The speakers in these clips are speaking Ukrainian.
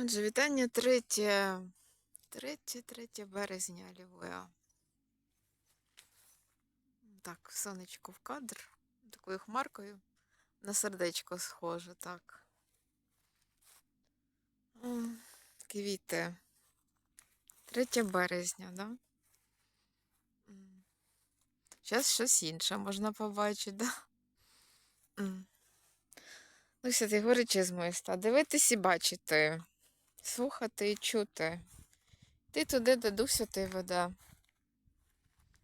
Отже, вітання 3, 3, 3 березня Лівоя. Так, сонечко в кадр. Такою хмаркою на сердечко схоже, так. Квіти. 3 березня, да? Зараз щось інше можна побачити, да? Ну, святий горичі з миста. Дивитись і бачити, слухати і чути. Ти туди, де Дух Святий веде.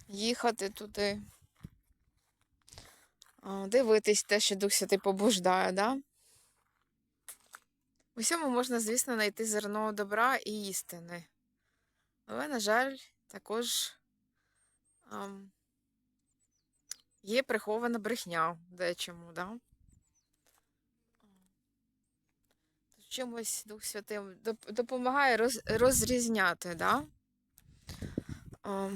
Їхати туди. Дивитись те, що Дух Святий побуждає, да? Усьому можна, звісно, знайти зерно добра і істини. Але, на жаль, також ам, є прихована брехня дечому, да? Чимось Дух Святий допомагає роз, розрізняти, да? А,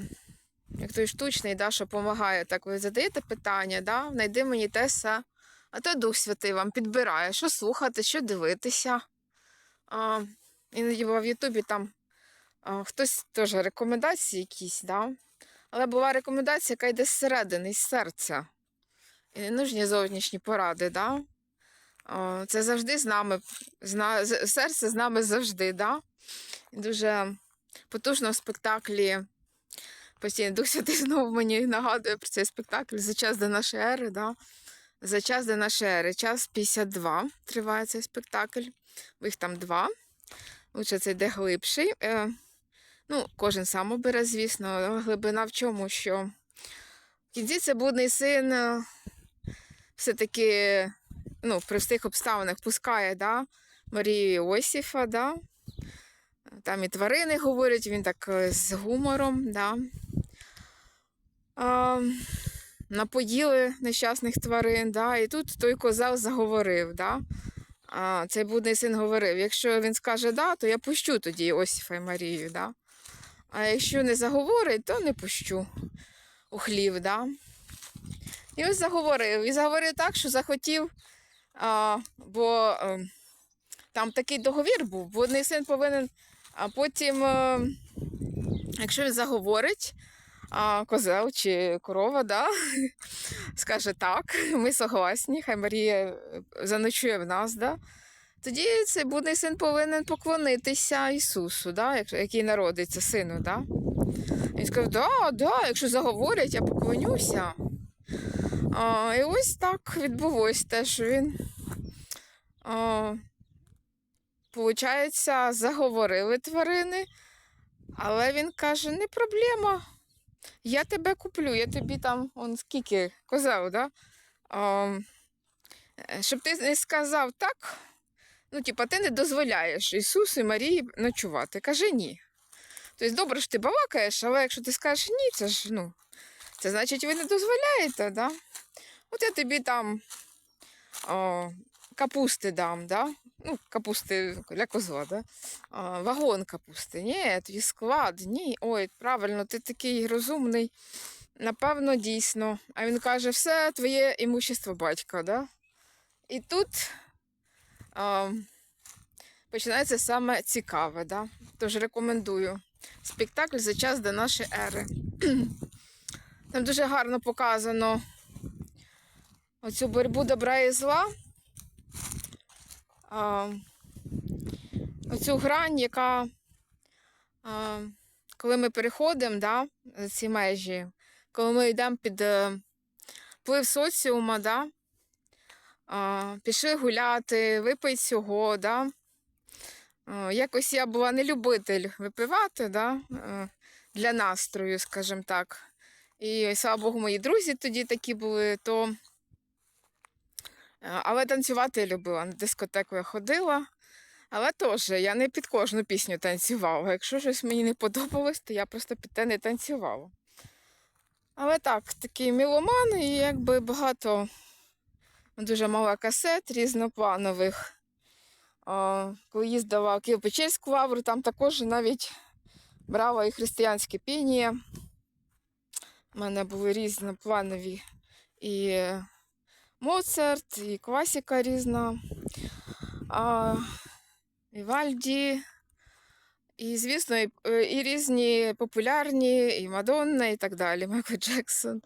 як той штучний, да, що допомагає. Так, ви задаєте питання, да? знайди мені те все, а то Дух Святий вам підбирає, що слухати, що дивитися. А, іноді в Ютубі там а, хтось теж рекомендації якісь, да? але була рекомендація, яка йде зсередини, з серця. І не нужні зовнішні поради, да? О, Це завжди з нами. Серце з нами завжди, да? Дуже потужно в спектаклі. Постійно Дух Святий знову мені нагадує про цей спектакль за час до нашої ери, да? За час до нашої ери. Час 52 триває цей спектакль. Їх там два. Лучше це йде глибший. Е, ну, кожен сам обере, звісно, глибина в чому, що в кінці це будний син е, все-таки ну, при всіх обставинах пускає да, Марію Іосифа, да. там і тварини говорять, він так е, з гумором. Да. А, напоїли нещасних тварин, да, і тут той козел заговорив. Да. А, цей будний син говорив: якщо він скаже да, то я пущу тоді Іосифа і Марію. Да. А якщо не заговорить, то не пущу у хлів. Да. І ось заговорив. І заговорив так, що захотів а, бо е, там такий договір був, бо одний син повинен, а потім, е, якщо він заговорить, а, козел чи корова, да, скаже так, ми согласні, хай Марія е, заночує в нас, да, тоді цей будний син повинен поклонитися Ісусу, да, який народиться сину. Да. Він сказав, да, да, якщо заговорять, я поклонюся. А, і ось так відбулось те, що він. А, Получається, заговорили тварини, але він каже: не проблема. Я тебе куплю, я тобі там он скільки козел, да? А, е, щоб ти не сказав так, ну, типа, ти не дозволяєш Ісусу і Марії ночувати. Каже ні. Тобто, добре, що ти балакаєш, але якщо ти скажеш ні, це ж ну, це значить ви не дозволяєте, да? От я тобі там о, капусти дам, да? Ну, капусти для козла, да? О, вагон капусти. Ні, тобі склад, ні. Ой, правильно, ти такий розумний. Напевно, дійсно. А він каже, все твоє імущество батька, да? І тут о, починається саме цікаве, да? Тож рекомендую. Спектакль за час до нашої ери. Там дуже гарно показано оцю боротьбу добра і зла. А, оцю грань, яка, а, коли ми переходимо да, ці межі, коли ми йдемо під е, вплив соціума, да, а, пішли гуляти, випий цього, да. А, якось я була не любитель випивати да, е, для настрою, скажімо так. І слава Богу, мої друзі тоді такі були, то. Е, Але танцювати я любила. На дискотеку я ходила. Але теж я не під кожну пісню танцювала. Якщо щось мені не подобалось, то я просто під те не танцювала. Але так, такий міломан, і якби багато дуже мало касет різнопланових. О, коли їздила в Києво-Печерську лавру, там також навіть брала і християнське пінія. У мене були різнопланові і Моцарт, і класика різна. А, Вівальді. І, звісно, і, е, і різні популярні, і Мадонна, і так далі, Майкл Джексон.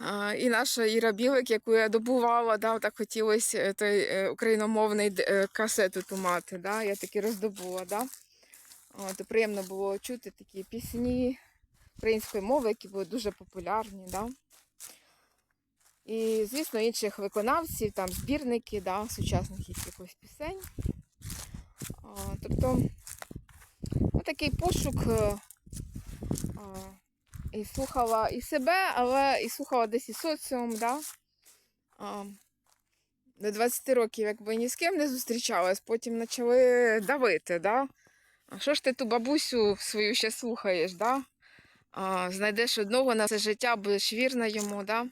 А, і наша Іра Білик, яку я добувала, да, так хотілося е, той е, україномовний касету ту мати. Да, я таки роздобула. Да. От, приємно було чути такі пісні української мови, які були дуже популярні. Да. І, звісно, інших виконавців, там збірники да, сучасних якихось пісень. А, тобто, такий пошук е, а, і слухала і себе, але і слухала десь і соціум, да? а, до 20 років якби ні з ким не зустрічалась, потім почали давити. Да? А що ж ти ту бабусю свою ще слухаєш? Да? А, знайдеш одного на все життя, будеш вірна йому. Да?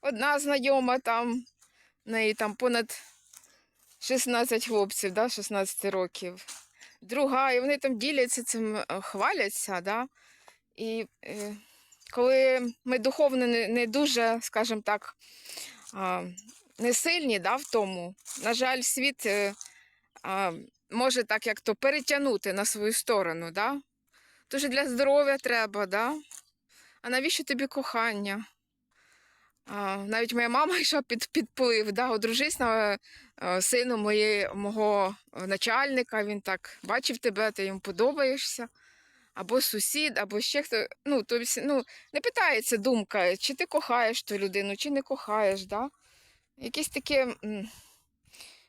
Одна знайома там, в неї там понад 16 хлопців, да, 16 років. Друга, і вони там діляться цим, е, хваляться. Да? І е, коли ми духовно не, не дуже, скажімо так, а, не сильні да, в тому, на жаль, світ е, а, може так як то перетягнути на свою сторону. Да? Тож для здоров'я треба, да? а навіщо тобі кохання? Навіть моя мама йшла під підплив, да, одружись на е, сину моєї, мого е, начальника, він так бачив тебе, ти йому подобаєшся. Або сусід, або ще хто. Ну, тобто, ну, не питається думка, чи ти кохаєш ту людину, чи не кохаєш. Да? Якісь такі.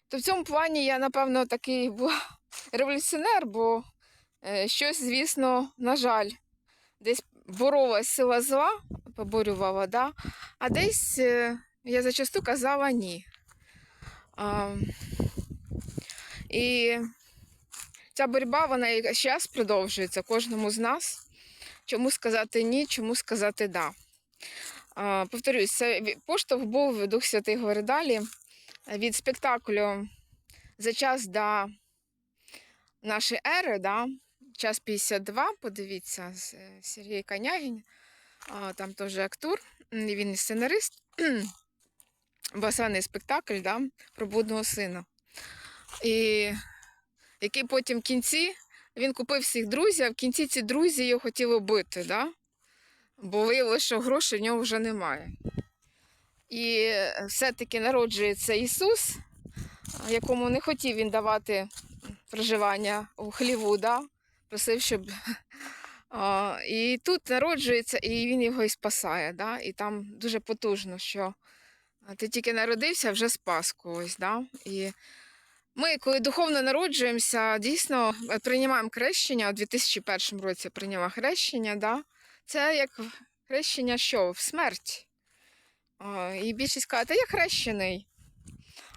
То в цьому плані я, напевно, такий був революціонер, бо е, щось, звісно, на жаль, десь боролась сила зла, поборювала, да? а десь е, я зачасту казала ні. А, і ця боротьба, вона і зараз продовжується кожному з нас. Чому сказати ні, чому сказати да. А, повторюсь, це поштовх був Дух Святий говорить далі від спектаклю за час до нашої ери, да, час 52, подивіться, е, Сергій Конягін, там теж актор, він і сценарист. Басаний спектакль да, про блудного сина. І який потім в кінці він купив всіх друзів, а в кінці ці друзі його хотіли бити, да? бо виявилося, що грошей в нього вже немає. І все-таки народжується Ісус, якому не хотів він давати проживання у хліву, да? просив, щоб. А, і тут народжується, і він його і спасає. Да? І там дуже потужно, що ти тільки народився, вже спас когось. Да? І ми, коли духовно народжуємося, дійсно е, приймаємо хрещення. У 2001 році прийняла хрещення. Да? Це як хрещення що? В смерть. А, І більшість каже, та я хрещений.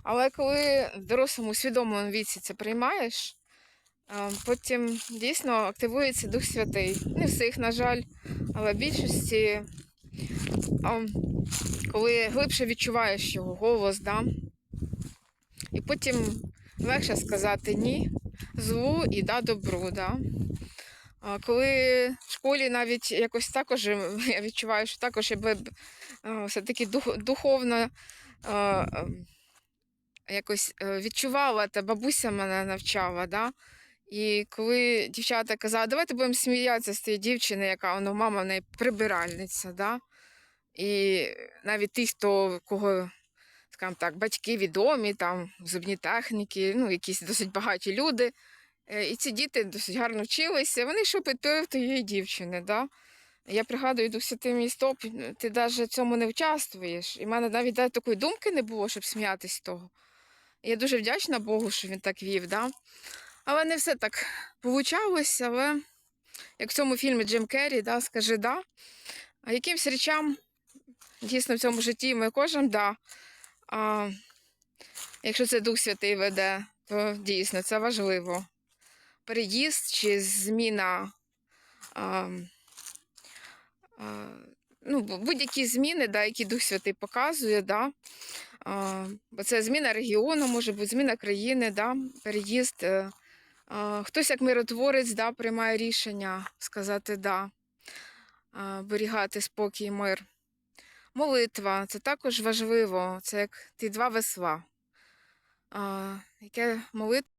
Але коли в дорослому свідомому віці це приймаєш, потім дійсно активується Дух Святий. Не всіх, на жаль, але в більшості, коли глибше відчуваєш його голос, да? і потім легше сказати ні злу і да добру. Да? Коли в школі навіть якось також я відчуваю, що також я все-таки духовно якось е, відчувала, та бабуся мене навчала. Да? І коли дівчата казали, давайте будемо сміятися з тієї дівчини, яка ну, мама в неї прибиральниця. Да? І навіть ті, хто кого, скажімо так, батьки відомі, там зубні техніки, ну, якісь досить багаті люди. Е, І ці діти досить гарно вчилися, вони йшли під тієї дівчини. Да? Я пригадую, Дух Святий мій стоп, ти навіть цьому не участвуєш. І в мене навіть навіть такої думки не було, щоб сміятися з того. Я дуже вдячна Богу, що він так вів. Да? Але не все так получалось, але як в цьому фільмі Джим Керрі, да, скажи да. А якимсь речам дійсно в цьому житті ми кожен да. А, якщо це Дух Святий веде, то дійсно це важливо. Переїзд чи зміна. А, а, ну, будь-які зміни, да, які Дух Святий показує, да. А, бо це зміна регіону, може бути зміна країни, да, переїзд. Хтось як миротворець да, приймає рішення сказати да, берігати спокій і мир. Молитва це також важливо, це як ті два весла. яке молитва